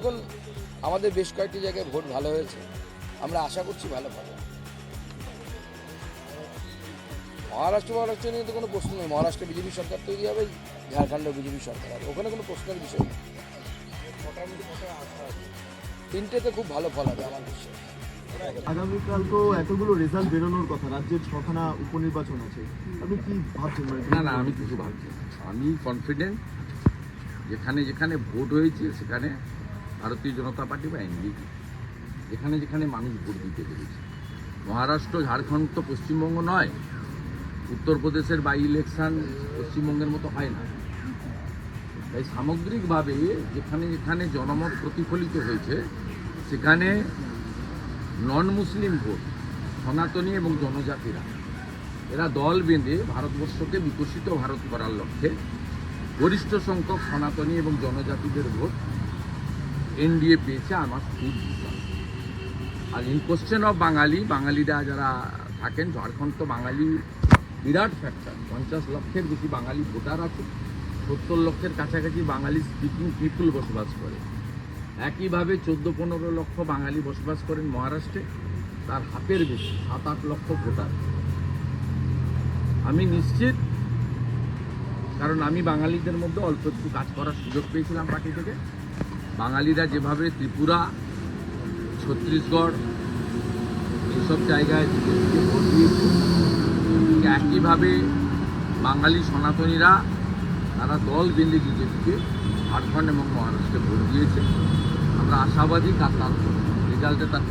দেখুন আমাদের বেশ কয়েকটি জায়গায় ভোট ভালো হয়েছে। আমরা আশা করছি ভালো হবে। মহারাষ্ট্র মহারাষ্ট্র নিয়ে তো কোনো প্রশ্ন নেই। মহারাষ্ট্রে বিজেপি সরকার তৈরি হবে ঝাড়খণ্ডে বিজেপি সরকার হবে। ওখানে কোনো প্রশ্নের বিষয় নেই। তিনটেতে খুব ভালো ফল হবে আমার বিশ্বাস। আগামীকাল তো এতগুলো রেজাল্ট বেরোনোর কথা রাজ্যের ছখানা উপনির্বাচন আছে। আপনি কি ভাবছেন? মানে না না আমি কিছু ভাবছি আমি কনফিডেন্ট যেখানে যেখানে ভোট হয়েছে সেখানে ভারতীয় জনতা পার্টি বা এনডিপি? যেখানে যেখানে মানুষ ভোট দিতে পেরেছে। মহারাষ্ট্র, ঝাড়খণ্ড তো পশ্চিমবঙ্গ নয়। উত্তরপ্রদেশের বাই ইলেকশন পশ্চিমবঙ্গের মতো হয় না। তাই সামগ্রিকভাবে যেখানে যেখানে জনমত প্রতিফলিত হয়েছে, সেখানে নন মুসলিম ভোট, সনাতনী এবং জনজাতিরা, এরা দল বেঁধে ভারতবর্ষকে বিকশিত ভারত করার লক্ষ্যে গরিষ্ঠ সংখ্যক সনাতনী এবং জনজাতিদের ভোট এনডিএ পেয়েছে আমার খুব বিশ্বাস। আর ইন কোশ্চেন অফ বাঙালি, বাঙালিরা যারা থাকেন, ঝাড়খণ্ড তো বাঙালি বিরাট ফ্যাক্টর পঞ্চাশ লক্ষের বেশি বাঙালি ভোটার আছে, সত্তর লক্ষের কাছাকাছি বাঙালি স্পিকিং পিপুল বসবাস করে। একইভাবে চোদ্দ পনেরো লক্ষ বাঙালি বসবাস করেন মহারাষ্ট্রে, তার হাতের বেশি, সাত আট লক্ষ ভোটার। আমি নিশ্চিত, কারণ আমি বাঙালিদের মধ্যে অল্প একটু কাজ করার সুযোগ পেয়েছিলাম পার্টি থেকে বাঙালিরা যেভাবে ত্রিপুরা, ছত্তিশগড় এইসব জায়গায় ভোট দিয়েছে একইভাবে বাঙালি সনাতনীরা, তারা দল বেঁধে বিজেপিকে ঝাড়খণ্ড এবং মহারাষ্ট্রে ভোট দিয়েছে। আমরা আশাবাদী কাতাল রেজাল্টে তার